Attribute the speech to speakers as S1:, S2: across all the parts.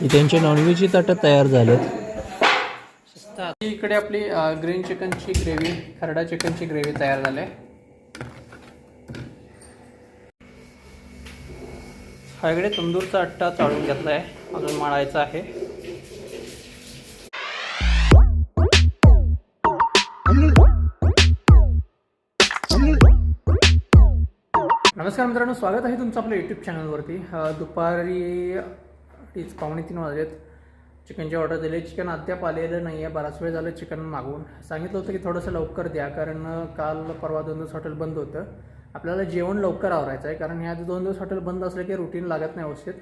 S1: त्यांचे नॉनव्हेज नॉनव्हेजची ताटं तयार झालेत.
S2: इकडे आपली ग्रीन चिकनची ग्रेव्ही खरडा चिकनची ग्रेव्ही तयार झाली आहे. हा इकडे तंदूरचा अट्टा चाळून घेतला आहे. अजून माळायचा आहे. नमस्कार मित्रांनो स्वागत आहे तुमचं आपल्या यूट्यूब चॅनलवरती दुपारी तीच पावणे तीन वाजलेत. चिकनची ऑर्डर दिली. चिकन अद्याप आलेलं नाही आहे बराच वेळ झालं चिकन मागवून सांगितलं होतं की थोडंसं लवकर द्या कारण काल परवा दोन दिवस हॉटेल बंद होतं. आपल्याला जेवण लवकर आवरायचं आहे कारण ह्या दोन दिवस हॉटेल बंद असलं की रुटीन लागत नाही व्यवस्थित.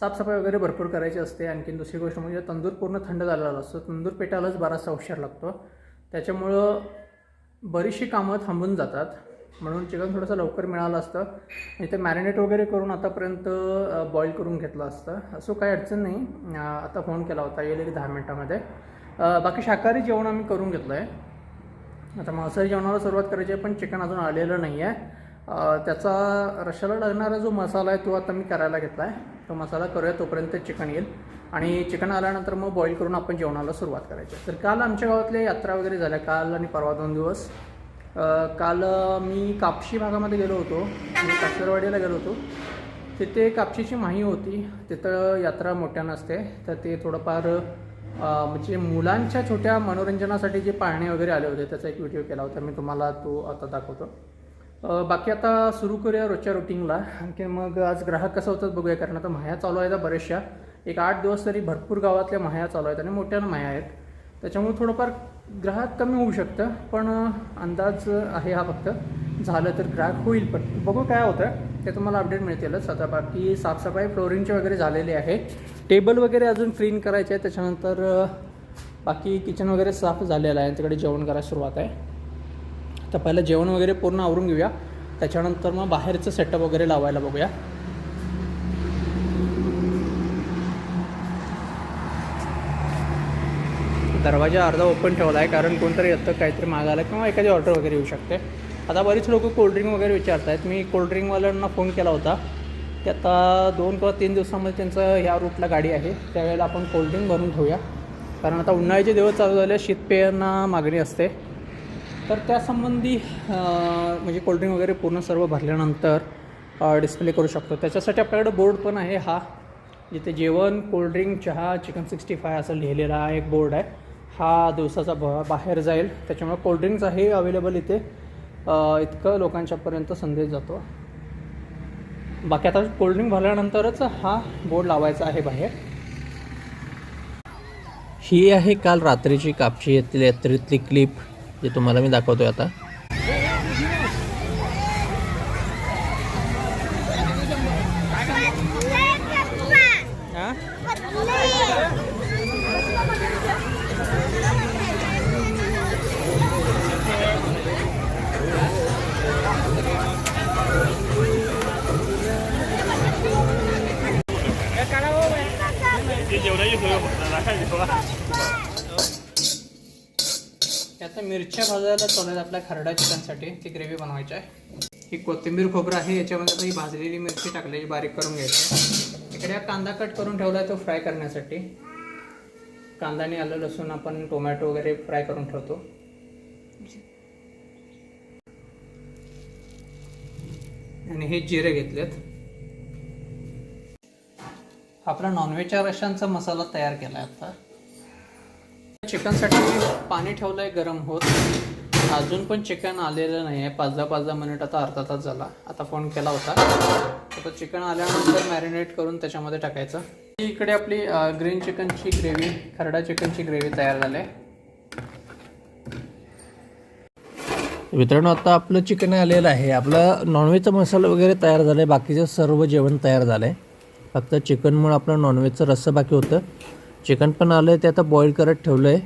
S2: साफसफाई वगैरे भरपूर करायची असते. आणखीन दुसरी गोष्ट म्हणजे तंदूर पूर्ण थंड झालेला असतो. तंदूर पेटायलाच बराचसा उशीर लागतो. त्याच्यामुळं बरीचशी कामं थांबून जातात. म्हणून चिकन थोडंसं लवकर मिळालं असतं. इथे ते मॅरिनेट वगैरे करून आतापर्यंत बॉईल करून घेतलं असतं. असं काही अडचण नाही. आता फोन केला होता येईल की दहा मिनटामध्ये. बाकी शाकाहारी जेवण आम्ही करून घेतलं आहे आता मांसाहारी जेवणाला सुरुवात करायची आहे पण चिकन अजून आलेलं नाही आहे त्याचा रशाला लागणारा जो मसाला आहे तो आता मी करायला घेतला आहे तो मसाला करूया तोपर्यंत चिकन येईल. आणि चिकन आल्यानंतर मग बॉईल करून आपण जेवणाला सुरुवात करायची आहे. तर काल आमच्या गावातल्या यात्रा वगैरे झाल्या. काल आणि परवा दोन दिवस. काल मी कापशी भागामध्ये गेलो होतो. मी कासरवाडीला गेलो होतो. तिथे कापशीची माही होती. तिथं यात्रा मोठ्यानं असते तर ते थोडंफार म्हणजे मुलांच्या छोट्या मनोरंजनासाठी जे पाळणे वगैरे आले होते त्याचा एक व्हिडिओ केला होता. मी तुम्हाला तो आता दाखवतो. बाकी आता सुरू करूया रोजच्या रुटीनला. आणखी मग आज ग्राहक कसं होतात बघूया कारण आता माह्या चालू आहेत बऱ्याचशा. एक आठ दिवस तरी भरपूर गावातल्या माह्या चालू आहेत आणि मोठ्या माह्या आहेत. त्याच्यामुळे थोडंफार ग्राहक कमी होऊ शकतं पण अंदाज आहे हा फक्त. झालं तर ग्राहक होईल पण बघू काय होतं. ते तुम्हाला अपडेट मिळतीलच आता बाकी साफसफाई फ्लोरिंगची वगैरे झालेली आहे. टेबल वगैरे अजून क्लीन करायचे आहे त्याच्यानंतर बाकी किचन वगैरे साफ झालेलं आहे. तिकडे जेवण करायला सुरुवात आहे. तर पहिलं जेवण वगैरे पूर्ण आवरून घेऊया. त्याच्यानंतर मग बाहेरचं सेटअप वगैरे लावायला बघूया. दरवाजा अर्धा ओपन ठेवला आहे कारण कोणतरी येतं काहीतरी मागायला किंवा एखादी ऑर्डर वगैरे येऊ शकते. आता बरीच लोक कोल्ड्रिंक वगैरे विचारत आहेत मी कोल्ड्रिंकवाल्यांना फोन केला होता. की आता दोन किंवा तीन दिवसामध्ये त्यांचं ह्या रूटला गाडी आहे. त्यावेळेला आपण कोल्ड्रिंक भरून ठेवूया. कारण आता उन्हाळ्याचे दिवस चालू झाले शीतपेयांना मागणी असते. तर त्यासंबंधी म्हणजे कोल्ड्रिंक वगैरे पूर्ण सर्व भरल्यानंतर डिस्प्ले करू शकतो. त्याच्यासाठी आपल्याकडे बोर्ड पण आहे हा. जिथे जेवण कोल्ड्रिंक चहा चिकन सिक्स्टी फाय असं लिहिलेला हा एक बोर्ड आहे. हा दिवसाचा ब बाहेर जाईल. त्याच्यामुळे कोल्ड्रिंक्स आहे अवेलेबल इथे. इतकं लोकांच्यापर्यंत संदेश जातो. बाकी आता कोल्ड्रिंक भरल्यानंतरच हा बोर्ड लावायचा आहे बाहेर.
S1: ही आहे काल रात्रीची कापशी. येथील यात्रेतली क्लिप जे तुम्हाला मी दाखवतोय आता.
S2: आता मिरच्या भाजायला चालू आहेत आपल्या खरडा चिकनसाठी. ती ग्रेव्ही बनवायची आहे. ही कोथिंबीर खोबरं आहे. याच्यामध्ये आता ही भाजलेली मिरची टाकलेली बारीक करून घ्यायची इकडे हा कांदा कट करून ठेवला आहे तो फ्राय करण्यासाठी. कांदाने आलं लसूण आपण टोमॅटो वगैरे फ्राय करून ठेवतो. आणि हे जिरे घेतलेत. आपला नॉनव्हेजच्या रशांचा मसाला तयार केला आहे आता चिकनसाठी मी पाणी ठेवलं आहे गरम होत. अजून पण चिकन आलेलं नाही आहे पाच दहा पाच दहा मिनिट आता अर्धा तास झाला. आता फोन केला होता. आता चिकन आल्यानंतर मॅरिनेट करून त्याच्यामध्ये टाकायचं. इकडे आपली ग्रीन चिकनची ग्रेव्ही खरडा चिकनची ग्रेव्ही तयार झाली. आहे
S1: मित्रांनो आता आपलं चिकन आलेलं आहे. आपलं नॉनव्हेजचा मसाला वगैरे तयार झालं आहे बाकीचं सर्व जेवण तयार झालं आहे फक्त चिकनमुळं आपलं नॉनव्हेजचं रस्सं बाकी होतं. चिकन पण आलं आहे ते आता बॉईल करत ठेवलं आहे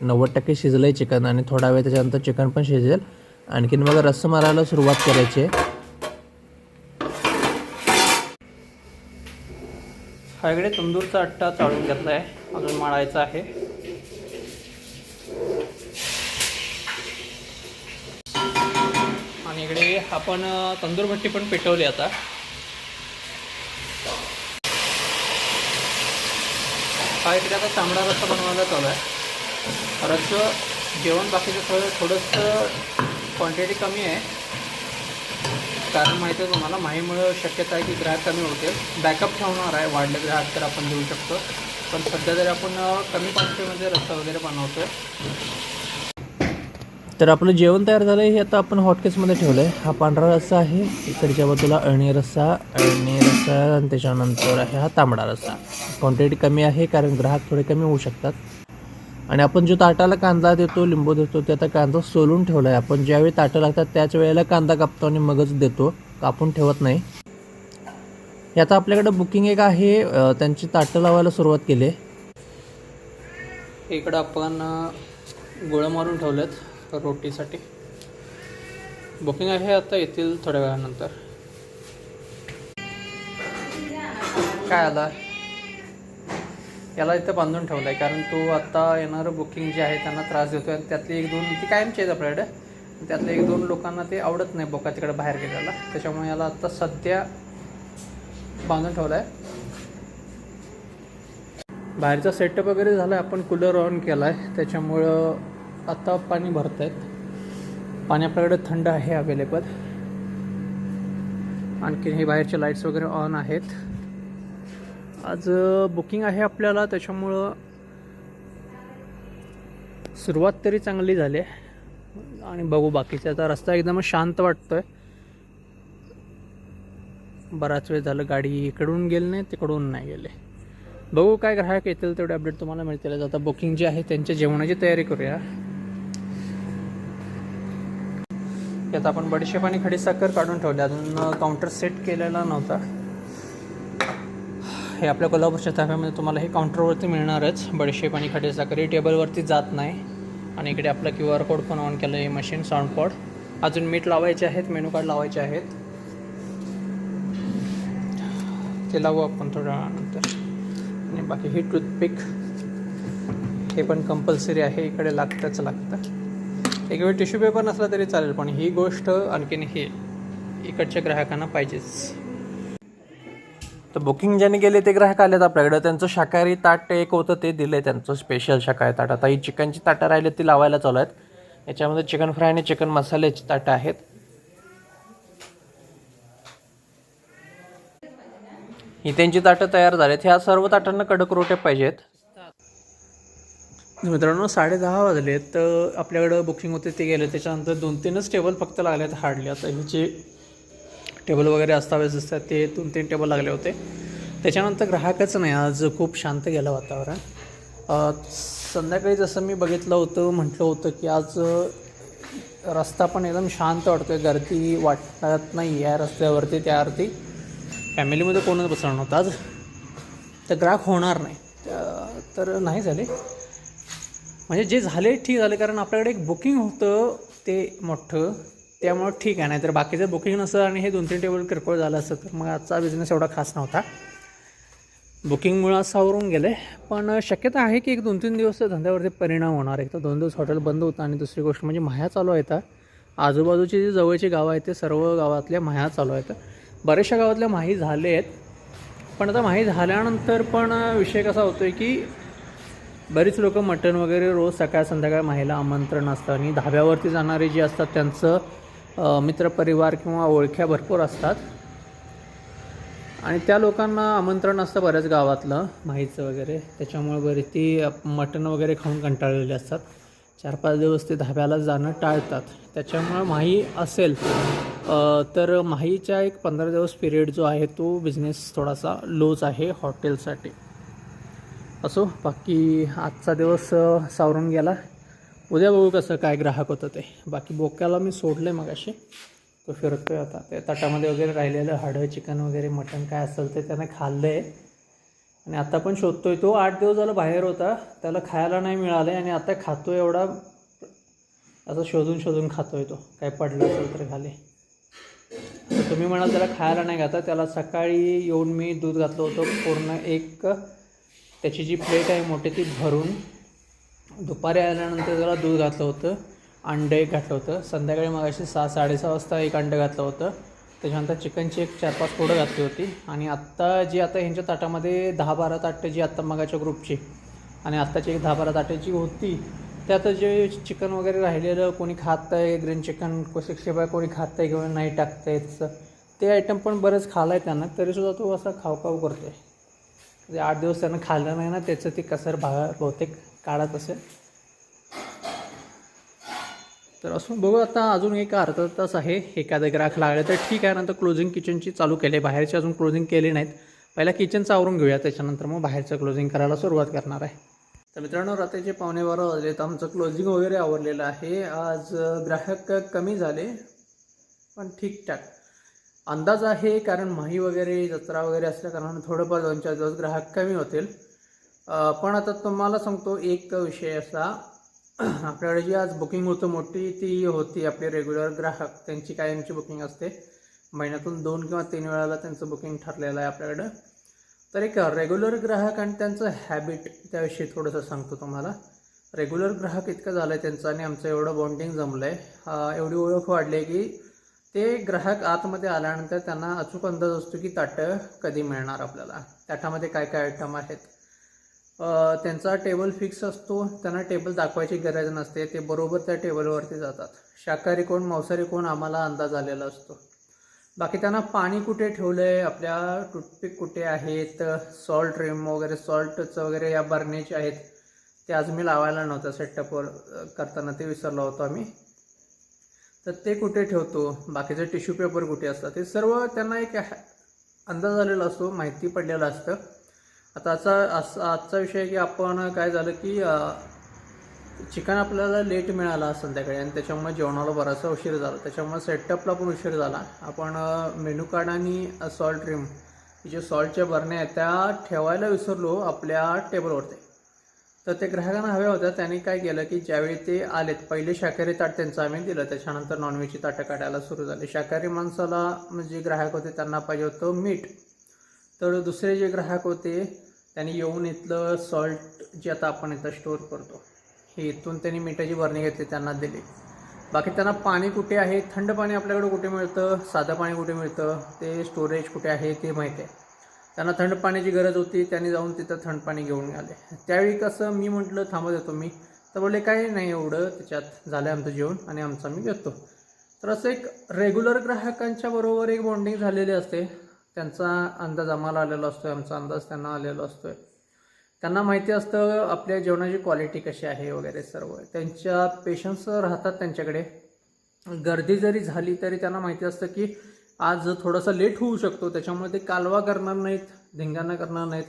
S1: नव्वद टक्के शिजलं आहे चिकन आणि थोडा वेळ त्याच्यानंतर चिकन पण शिजेल. आणखीन मग रस्सं मारायला सुरुवात करायची. आहे
S2: हा इकडे तंदूरचा अट्टा चाळून घेतला आहे अजून मळायचा आहे. आणि इकडे आपण तंदूर भट्टी पण पेटवली आता. हा इकडे आता तांबडा रस्सा बनवायला चालू आहे. रस्स जेवण बाकीचं थोडं थोडंसं क्वांटिटी कमी आहे. कारण माहिती आहे तुम्हाला माहीमुळं शक्यता आहे की ग्राहक कमी होतील. बॅकअप ठेवणार आहे वाढले ग्राहक तर आपण देऊ शकतो. पण सध्या तरी आपण कमी क्वांटिटीमध्ये रस्सा वगैरे बनवतो आहे
S1: तर आपलं जेवण तयार झालं आहे हे आता आपण हॉटकेसमध्ये ठेवलं आहे हा पांढरा रस्सा आहे. इकडच्या बाजूला अळणी रस्सा अळणी रस्सा आणि त्याच्यानंतर आहे हा तांबडा रस्सा. क्वांटिटी कमी आहे कारण ग्राहक थोडे कमी होऊ शकतात. आणि आपण जो ताटाला कांदा देतो लिंबू देतो ते आता कांदा सोलून ठेवला आहे आपण ज्यावेळी ताटं लागतात त्याच वेळेला कांदा कापतो आणि मगच देतो. कापून ठेवत नाही. हे आता आपल्याकडं बुकिंग एक आहे. त्यांची ताटं लावायला सुरुवात केली आहे.
S2: इकडं आपण गोळं मारून ठेवल्यात रोटीसाठी. बुकिंग आहे आता येतील थोड्या वेळानंतर. काय आला? याला इथं बांधून ठेवलं आहे कारण तो आत्ता येणारं बुकिंग जे आहे त्यांना त्रास देतो आणि त्यातली एक दोन ती कायमची आहेत आपल्याकडे. त्यातले एक दोन लोकांना ते आवडत नाही बोका तिकडे बाहेर गेलेला त्याच्यामुळे याला आत्ता सध्या बांधून ठेवलं आहे बाहेरचा सेटअप वगैरे झाला आहे आपण कूलर ऑन केला आहे त्याच्यामुळं आता पाणी भरत आहेत पाणी आपल्याकडे थंड आहे अवेलेबल आणखी हे बाहेरचे लाईट्स वगैरे ऑन आहेत. आज बुकिंग आहे आपल्याला त्याच्यामुळं सुरुवात तरी चांगली झाली आहे. आणि बघू बाकीचा आता रस्ता एकदम शांत वाटतोय. बराच वेळ झालं गाडी इकडून गेली नाही तिकडून नाही गेले. बघू काय ग्राहक येतील तेवढे अपडेट तुम्हाला मिळतील. आता बुकिंग जे आहे त्यांच्या जेवणाची तयारी करूया. यात आपण बडीशेप आणि खडीसाखर काढून ठेवले. अजून काउंटर सेट केलेला नव्हता. हे आपल्या कोल्हापूरच्या ताफ्यामध्ये तुम्हाला हे काउंटरवरती मिळणारच. बडीशेप आणि खडीसाखर हे टेबलवरती जात नाही. आणि इकडे आपलं क्यू आर कोड पण ऑन केलं आहे मशीन साऊंड पॉड अजून मीठ लावायचे आहेत मेनू कार्ड लावायचे आहेत. ते लावू आपण थोड्या वेळानंतर. आणि बाकी ही टूथपिक हे पण कंपल्सरी आहे इकडे लागतंच लागतं. एक वेळ टिश्यू पेपर नसला तरी चालेल पण ही गोष्ट आणखीन हे इकडच्या ग्राहकांना पाहिजेच.
S1: तर बुकिंग ज्याने केले ते ग्राहक आलेत आपल्याकडे. त्यांचं शाकाहारी ताट एक होतं ते दिलं त्यांचं स्पेशल शाकाहारी ताट. आता ही चिकनची ताटं राहिली ती लावायला चालू आहेत. याच्यामध्ये चिकन फ्राय आणि चिकन मसाल्याची ताटं आहेत. ही त्यांची ताटं तयार झालेत. ह्या सर्व ताटांना कडक रोटे पाहिजेत.
S2: मित्रांनो साडे दहा वाजले तर आपल्याकडं बुकिंग होते ते गेले. त्याच्यानंतर दोन तीनच टेबल फक्त लागले आहेत हार्डली आता हे जे टेबल वगैरे असतावेच असतात ते दोन तीन टेबल लागले होते. त्याच्यानंतर ग्राहकच नाही. आज खूप शांत गेलं वातावरण. संध्याकाळी जसं मी बघितलं होतं म्हटलं होतं की आज रस्ता पण एकदम शांत वाटतोय. गर्दी वाटत नाही या रस्त्यावरती त्यावरती. फॅमिलीमध्ये कोणच बसणार नव्हतं आज. तर ग्राहक होणार नाही. तर नाही झाले. म्हणजे जे झाले ठीक झाले कारण आपल्याकडे एक बुकिंग होतं ते मोठं. त्यामुळं ठीक आहे नाहीतर बाकीचं बुकिंग नसतं आणि हे दोन तीन टेबल किरकोळ झालं असतं तर मग आजचा बिझनेस एवढा खास नव्हता. बुकिंगमुळं आज सावरून गेले पण शक्यता आहे की एक दोन तीन दिवस धंद्यावरती परिणाम होणार एक तर दोन दिवस हॉटेल बंद होतं आणि दुसरी गोष्ट म्हणजे माह्या चालू आहेत आजूबाजूची जी जवळची गावं आहेत ते सर्व गावातल्या माह्या चालू आहेत. बऱ्याचशा गावातल्या माही झाले आहेत पण आता माही झाल्यानंतर पण विषय कसा होतो आहे की बरीच लोक मटण वगैरे रोज सकाळ संध्याकाळ महिला आमंत्रण असतं आणि धाब्यावरती जाणारे जे असतात त्यांचं मित्रपरिवार किंवा ओळख्या भरपूर असतात. आणि त्या लोकांना आमंत्रण असतं बऱ्याच गावातलं माहीचं वगैरे. त्याच्यामुळे बरी ती मटण वगैरे खाऊन कंटाळलेली असतात. चार पाच दिवस ते धाब्याला जाणं टाळतात. त्याच्यामुळं माही असेल तर माहीच्या एक पंधरा दिवस पिरियड जो आहे तो बिझनेस थोडासा लोच आहे हॉटेलसाठी. असो बाकी आजचा दिवस सावरून गेला. उद्या बघू कसं काय ग्राहक होतं ते. बाकी बोक्याला मी सोडलं आहे मगाशी. तो फिरतोय आता. ते ताटामध्ये वगैरे राहिलेलं हाडं चिकन वगैरे मटण काय असेल ते त्याने खाल्लं आहे आणि आता पण शोधतोय. तो आठ दिवस झाला बाहेर होता. त्याला खायला नाही मिळालं आणि आता खातो एवढा. असं शोधून शोधून खातोय तो. काय पडलं असेल तर खाली. तुम्ही म्हणाल त्याला खायला नाही घाता त्याला सकाळी येऊन मी दूध घातलं होतं. पूर्ण एक त्याची जी प्लेट आहे मोठी ती भरून दुपारी आल्यानंतर त्याला दूध घातलं होतं अंडं एक घातलं होतं. संध्याकाळी मग अशी सहा साडेसहा वाजता एक अंडं घातलं होतं. त्याच्यानंतर चिकनची एक चार पाच फोडं घातली होती. आणि आत्ता जी आता ह्यांच्या ताटामध्ये दहा बारा ताटं जी आत्ता मगाच्या ग्रुपची आणि आत्ताची एक दहा बारा ताटाची होती त्यात जे चिकन वगैरे राहिलेलं कोणी खात आहे ग्रीन चिकन सिक्स्टी बाय कोणी खात आहे किंवा नाही टाकत आहे तसं. ते आयटम पण बरंच खाला आहे त्यांना तरीसुद्धा तो असा खाऊ खाऊ करतो आहे जे आठ दिवस त्यानं खाल्लं नाही ना त्याचं ती कसर भा बहुतेक काढत असेल. तर असून बघू आता अजून एक अर्धा तास आहे. एखादं ग्राहक लागले तर ठीक आहे नंतर क्लोजिंग किचनची चालू केली. आहे बाहेरची अजून क्लोजिंग केली नाहीत. पहिला किचनचं आवरून घेऊया त्याच्यानंतर मग बाहेरचं क्लोजिंग करायला सुरुवात करणार आहे. तर मित्रांनो रात्रीचे पावणे बारा वाजले तर आमचं क्लोजिंग वगैरे आवरलेलं आहे. आज ग्राहक कमी झाले पण ठीकठाक. अंदाज आहे कारण माही वगैरे जत्रा वगैरे असल्या कारणाने थोडंफार दोन चार दिवस ग्राहक कमी होतील. पण आता तुम्हाला सांगतो एक विषय असा. आपल्याकडे जी आज बुकिंग होतं मोठी ती होती आपले रेग्युलर ग्राहक. त्यांची कायमची बुकिंग असते. महिन्यातून दोन किंवा तीन वेळाला त्यांचं बुकिंग ठरलेलं आहे आपल्याकडं. तर एक रेग्युलर ग्राहक आणि त्यांचं हॅबिट त्याविषयी थोडंसं सांगतो तुम्हाला. रेग्युलर ग्राहक इतकं झालं आहे त्यांचं आणि आमचं एवढं बॉन्डिंग जमलं आहे एवढी ओळख वाढली आहे की ते ग्राहक आतमध्ये आल्यानंतर त्यांना अचूक अंदाज असतो की ताटं कधी मिळणार आपल्याला. ताटामध्ये काय काय आयटम आहेत? त्यांचा टेबल फिक्स असतो. त्यांना टेबल दाखवायची गरज नसते. ते बरोबर त्या टेबलवरती जातात. शाकाहारी कोण मांसाहारी कोण आम्हाला अंदाज आलेला असतो. बाकी त्यांना पाणी कुठे ठेवलं आहे आपल्या टूथपिक कुठे आहेत? सॉल्ट रिम वगैरे सॉल्टचं वगैरे या बर्नेज आहेत. ते आज मी लावायला नव्हतं. सेटअपवर करताना ते विसरलो होतो आम्ही. तर ते कुठे ठेवतो? बाकीचे टिश्यू पेपर कुठे असतात? हे सर्व त्यांना एक अंदाज आलेला असतो माहिती पडलेलं असतं. आता असा असा आजचा विषय आहे की आपण काय झालं की चिकन आपल्याला लेट मिळाला संध्याकाळी आणि त्याच्यामुळे जेवणाला बराचसा उशीर झाला. त्याच्यामुळे सेटअपला पण उशीर झाला. आपण मेनू कार्ड आणि सॉल्ट रिम जे सॉल्टच्या बरण्या आहेत त्या ठेवायला विसरलो आपल्या टेबलवरती तर ते ग्राहकांना हव्या होत्या. त्यांनी काय केलं की ज्यावेळी ते आलेत पहिले शाकाहारी ताट त्यांचं आम्ही दिलं. त्याच्यानंतर नॉनव्हेजची ताटं काढायला सुरू झाली. शाकाहारी माणसाला म्हणजे ग्राहक होते त्यांना पाहिजे होतं मीठ. तर दुसरे जे ग्राहक होते त्यांनी येऊन इथलं सॉल्ट जे आता आपण इथं स्टोअर करतो हे इथून त्यांनी मिठाची भरणी घेतली त्यांना दिली. बाकी त्यांना पाणी कुठे आहे? थंड पाणी आपल्याकडे कुठे मिळतं? साधं पाणी कुठे मिळतं? ते स्टोरेज कुठे आहे ते माहिती आहे. त्यांना थंड पाण्याची गरज होती त्यांनी जाऊन तिथं थंड पाणी घेऊन आले. त्यावेळी कसं मी म्हटलं थांबत येतो मी. तर बोलले काही नाही एवढं त्याच्यात झालं आमचं जेवण आणि आमचं आम्ही घेतो. तर असं एक रेग्युलर ग्राहकांच्या बरोबर एक बॉन्डिंग झालेली असते. त्यांचा अंदाज आम्हाला आलेला असतो आमचा अंदाज त्यांना आलेला असतोय. त्यांना माहिती असतं आपल्या जेवणाची क्वालिटी कशी आहे वगैरे सर्व. त्यांच्या पेशन्स राहतात त्यांच्याकडे. गर्दी जरी झाली तरी त्यांना माहिती असतं की आज थोडासा लेट होऊ शकतो त्याच्यामुळे ते कालवा करणार नाहीत धिंगाणा करणार नाहीत.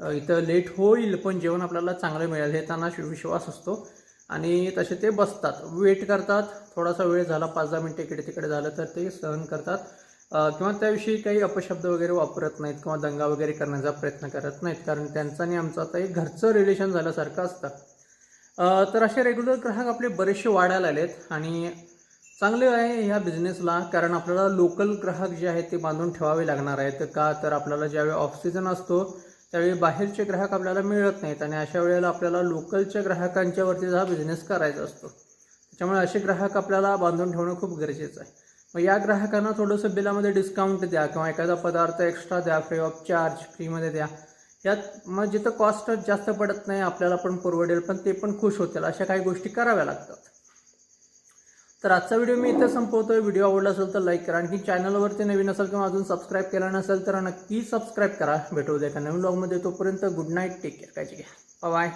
S2: इथं लेट होईल पण जेवण आपल्याला चांगलं मिळेल हे त्यांना विश्वास असतो. आणि तसे ते बसतात. वेट करतात थोडासा वेळ झाला पाच दहा मिनटं इकडे तिकडे झालं तर ते सहन करतात. किंवा त्याविषयी काही अपशब्द वगैरे वापरत नाहीत किंवा दंगा वगैरे करण्याचा प्रयत्न करत नाहीत कारण त्यांचं आणि आमचं आता एक घरचं रिलेशन झाल्यासारखं असतं. तर असे रेग्युलर ग्राहक आपले बरेचसे वाढायला आलेत आणि चांगले आहे ह्या बिझनेसला कारण आपल्याला लोकल ग्राहक जे आहेत ते बांधून ठेवावे लागणार आहेत. का तर आपल्याला ज्यावेळी ऑफ सीझन असतो त्यावेळी बाहेरचे ग्राहक आपल्याला मिळत नाहीत आणि अशा वेळेला आपल्याला लोकलच्या ग्राहकांच्या वरती हा बिझनेस करायचा असतो. त्याच्यामुळे असे ग्राहक आपल्याला बांधून ठेवणं खूप गरजेचं आहे. मग या ग्राहकांना थोडंसं बिलामध्ये डिस्काउंट द्या किंवा एखादा पदार्थ एक्स्ट्रा द्या फ्री ऑफ चार्ज फ्रीमध्ये द्या. यात मग जिथं कॉस्ट जास्त पडत नाही आपल्याला पण परवडेल पण ते पण खुश होतील अशा काही गोष्टी कराव्या लागतात. तर आजचा व्हिडिओ मी इथं संपवतोय. व्हिडिओ आवडला असेल तर लाईक करा. आणखी चॅनलवरती नवीन असेल किंवा अजून सबस्क्राईब केला नसेल तर नक्की सबस्क्राईब करा. भेटू द्या एका नवीन ब्लॉगमध्ये तोपर्यंत गुड नाईट टेक केअर काळजी घ्या. बाय